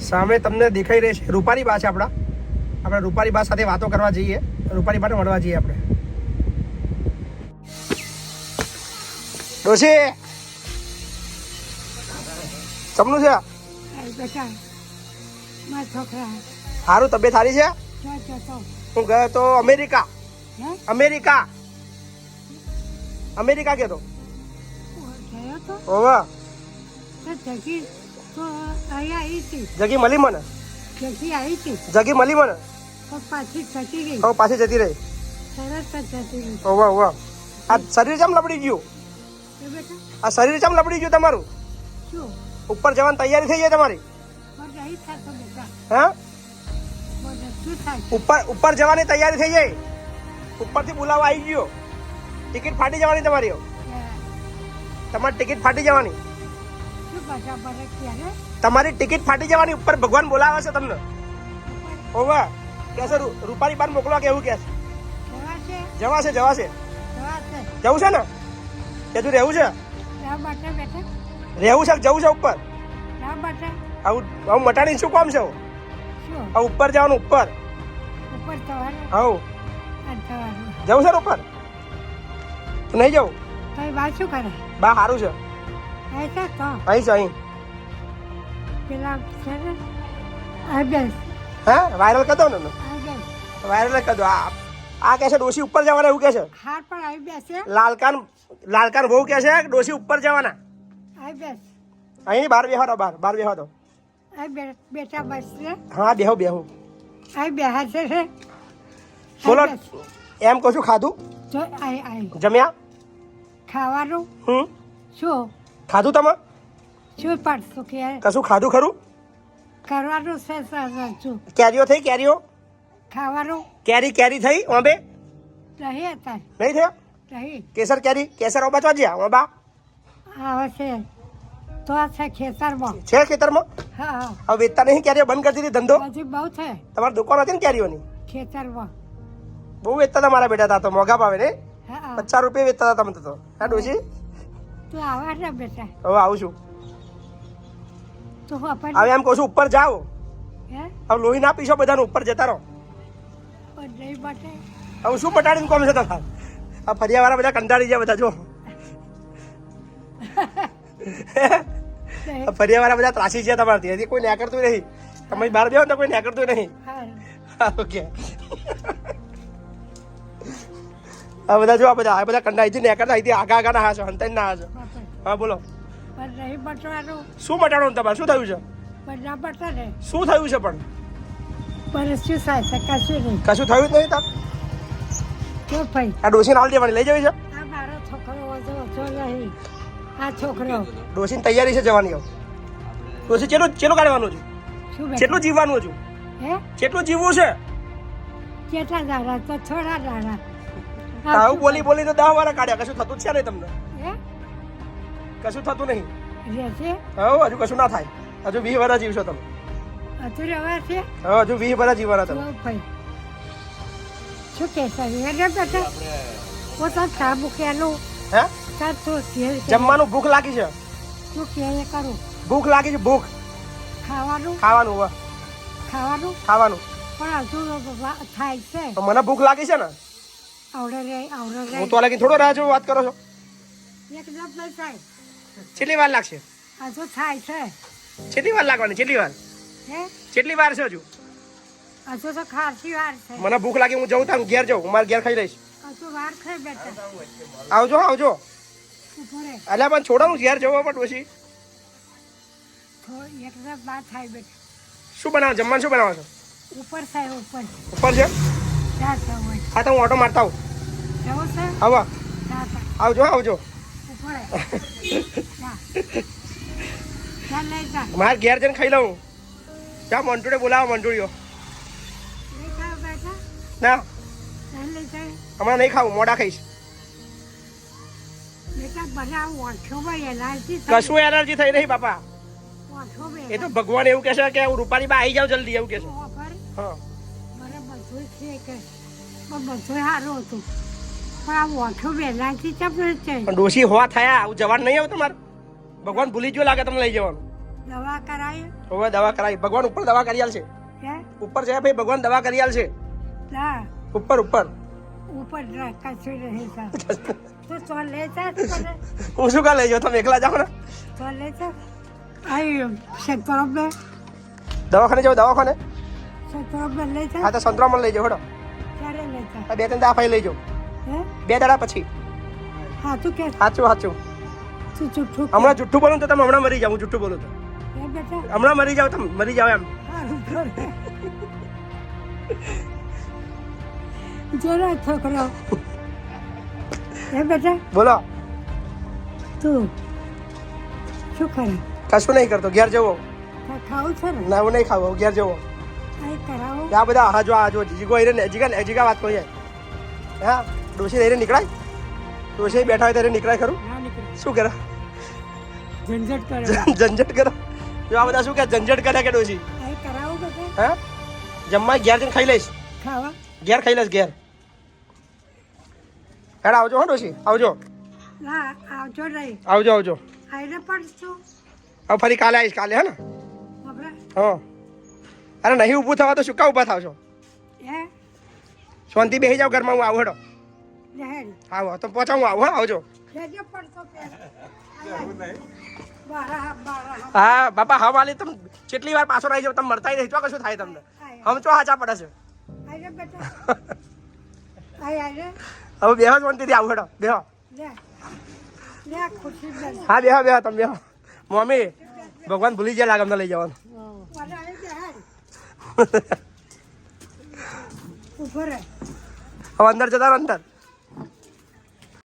સામે તમને દેખાઈ રહી છે. રૂપારી બા છે આપણા. આપણે રૂપારી બા સાથે વાતો કરવા જઈએ. રૂપારી બાને મળવા જઈએ આપણે. ડોશી! ચમનું છે? સારું તબિયત સારી છે? હું ગયો તો અમેરિકા. અમેરિકા. અમેરિકા ગયો તો. ગયો તો ઓવા તો જગી તો અહીંયા આવી હતી જગી મળી મને જગી આવી હતી જગી મળી મને તો પાછી જતી ગઈ હવે પાછી જતી રહી તરત જ જતી ગઈ ઓવા ઓવા આ શરીર ચમ લપડી ગયું એ બેટા આ શરીર ચમ લપડી ગયું તમારું શું ઉપર જવાની તૈયારી થઈ જાય તમારી પણ નહીં થતો બેટા હા બોલે શું થાય ઉપર ઉપર જવાની તૈયારી થઈ જાય ઉપરથી બોલાવા આવી ગયો. ટિકિટ ફાટી જવાની તમારી હવે. એ, તમારી ટિકિટ ફાટી જવાની. શું બધા બરે ક્યારે તમારી ટિકિટ ફાટી જવાની ઉપર ભગવાન બોલાવે છે તમને? ઓવા કે છે રૂ- રૂપારી બાર મોકલો કે એવું કે છે? જવા છે જવાશે જવાશે જવા છે ને? કે તું રહેવું છે? રહેવું છે જવું છે ઉપર? આવું આવું મટાડીને શું કામ છે આ ઉપર જવાનું ઉપર. આવું. જવું છે ને ઉપર? નહીં જવું? બા શું કરે? બા સારું છે. અહીં અહીં હે વાયરલ કરી દો ને વાયરલ કરી આ આ કહે છે ડોસી ઉપર જવાના એવું કહે છે હાર પણ આવી બેસે લાલકાન લાલકાન બહુ કે છે કે ડોસી ઉપર જવાના આવી બેસ અહીં બાર બેહો તો બાર બાર બેહો તો બેટા બસ હા બેહો બેહો આ બેહા છે બોલો એમ કહું છું ખાધું આઈ આઈ જમ્યા ખાવાનું હમ શું ખાધું તમે? શું પાડશો કે કશું ખાધું ખરું? કરવાનું છે કેરીઓ થઈ કેરીઓ? ખાવાનું. કેરી કેરી થઈ ઓંબે? નહીં હતા. નહીં થયો? નહીં કેસર કેરી કેસર ઓબા તો જ્યાં ઓબા? આવે છે. તો આ છે ખેતરમાં. છે ખેતરમાં? હા હા. હવે વેચતા નહીં કેરીઓ બંધ કરી દીધી ધંધો? હજી બહુ છે. તમારી દુકાન હતી ને કેરીઓની? ખેતરમાં. બહુ વેચતા હતા મારા બેટા તા તો મોંઘા ભાવે ને? પચાસ રૂપિયા વેચતા હતા તમે તો. હા ડોશી? તું આવા ને બેટા હવે આવું છું. તું આપણને હવે એમ કહું છું ઉપર જાઓ. હે? હવે લોહી ના પીશો બધાને ઉપર જતા રહો. નહીં માટે. હવે શું પટાડીને કોમ છે તમારે આ ફરિયાવાળા બધા કંટાળી જાય બધા જો. ફરિયાવાળા બધા ત્રાસી છે તમારાથી. હજી કોઈ ન્યા કરતું નહીં. તમે બહાર બેહો ને તો કોઈ ન્યા કરતું નહીં ઓકે. આ બધા જો આ બધા આ બધા કંટાળી છે ન્યા કરતા અહીંથી આગા આગા ના હાશો હંતાઈ ના હાશો. હા બોલો. પણ નહીં બટવાનું શું બટાડવાનું તમારે? શું થયું છે? પણ ના બટે શું થયું છે પણ? પણ શું થાય છે? કશું નહીં. કશું થયું જ નહીં તાર? ભાઈ. આ ડોસીને હાલ દેવાની લઈ જવી છે? આ મારો છોકરો ઓછો ઓછો નહીં. આ છોકરો. ડોસીની તૈયારી છે જવાની હવે. ડોસી ચેલો ચેટલું કાઢવાનું છે કેટલું જીવવાનું છું હે? કેટલું જીવવું છે? કેટલા દાડા? તો થોડા દાડા. આવું બોલી બોલી તો દહ વાળા કાઢ્યા. કશું થતું જ છે નહીં તમને? કશું થતું નહીં. રહેશે હવે હજુ કશું ના થાય. હજુ વીસ વર્ષ જીવશો તમે. હજુ રવા છે હવે હજુ વીસ વર્ષ જીવવાના તમે. શું કે બેટા પોતા ચા મૂકેલું હે? તાર તું જમવાનું ભૂખ લાગી છે. શું કે કરું? ભૂખ લાગી છે ભૂખ. ખાવાનું? ખાવાનું ખાવાનું? ખાવાનું. પણ હજુ વા- થાય છે. મને ભૂખ લાગી છે ને? આવડે રે આવડે રે. હું તો લાગી થોડો રાહ જોઉં વાત કરો છો. એકદમ નહીં થાય. કેટલી વાર લાગશે? હજુ થાય છે. કેટલી વાર લાગવાની કેટલી વાર? કેટલી વાર છે હજુ. હજુ તો ખાસી વાર છે. મને ભૂખ લાગી હું જઉં ત્યાં ઘેર જાઉં મારે ઘેર ખાઈ લઈશ. હજુ વાર છે બેટા આવજો આવજો. અલ્યા પણ છોડો હું ઘેર જવા પણ પછી. બહાર થાય બેટા શું બનાવો જમવાનું શું બનાવો છો? ઉપર થાય ઉપર. ઉપર છે? હા તો હું ઓટો મારતા આવું. થાય આવજો આવજો. મારે ઘેર જઈને ખાઈ લઉં. ચા મંટુડે બોલાવો મંટુડીઓ ના. હમણાં નહીં ખાવું મોડા ખાઈશ. કશું એલર્જી થઈ નહીં બાપા. એ તો ભગવાન એવું કહેશે કે હું રૂપાલી બા આવી જાવ જલ્દી એવું કહેશે. હા. બધું સારું હતું. પણ આ ઓછો વહેલાથી ચમ છે પણ ડોશી હોવા થયા. હું જવાનું નહીં આવું તમારે. ભગવાન ભૂલી ગયો લાગે તમને લઈ જવાનું. દવા કરાય હવે દવા કરાવી. ભગવાન ઉપર દવા કરી આલશે ઉપર જાય ભાઈ ભગવાન દવા કરી આલશે ઉપર ઉપર. ઉપર કશું નહીં તો તું તો લે જા હું શું કા લઈ જાઉં તમે એકલા જાઓ ને. તો લે જા. આઈ શેતરબે દવાખાને જાઓ દવાખાને. શેતરબે લઈ જા. હા તો સંતરામ લઈ જાવ હેડો. ક્યારે લઈ જા? બે ત્રણ દવા લઈ હે બે દાડા પછી. સાચું કે. સાચું સાચું જુઠ્ઠું હમણાં જુઠ્ઠું બોલું તો તમે હમણાં મરી જાવ જુઠ્ઠું બોલું તો. હમણાં મરી જાવ તમે મરી જાવ એમ. જરા છોકરો હે બેટા? બોલો. તું શું કરે? કશું નહીં કરતો ઘેર જવો. ખાવું છે ને? ના હું નહીં ખાવું ઘેર જવો. આ બધા હાજો હાજો જીગો હીરે જીગા ને જીગા વાત કહી હા? ડોસી લઈને નીકળાય? ડોશી બેઠા હોય ત્યારે નીકળાય ખરું? શું કરે? ઝંઝટ કરે. ઝંઝટ કરે? જો આ બધા શું કે ઝંઝટ કરે કે ડોશી? હે? જમવા ઘેર જઈને ખાઈ લઈશ. ખાવા? ઘેર ખાઈ લઈશ ઘેર. હેડ આવજો હો ડોશી આવજો. ના આવજો નહીં. આવજો આવજો. આઈને પણ શું? હવે ફરી કાલે આવીશ કાલે હે ને? હા. અરે નહીં ઊભું થવા તો શું કા ઊભા થાવ છો? શાંતિ બેસી જાવ ઘરમાં હું આવું હેડો. આવો તો પહોંચા હું આવું આવજો હા બાપા હા વાલી તમે કેટલી વાર પાછો રહી જાવ તમે મળતા નહીં તો કશું થાય તમને. હમ ચો હાચા પડે છે. હવે બેહો શાંતિથી આવું હેડો બેહો. હા બેહો બેહો તમે બેહો. મમ્મી ભગવાન ભૂલી ગયા લાગે અમને લઈ જવાનું. હવે અંદર જતા અંદર.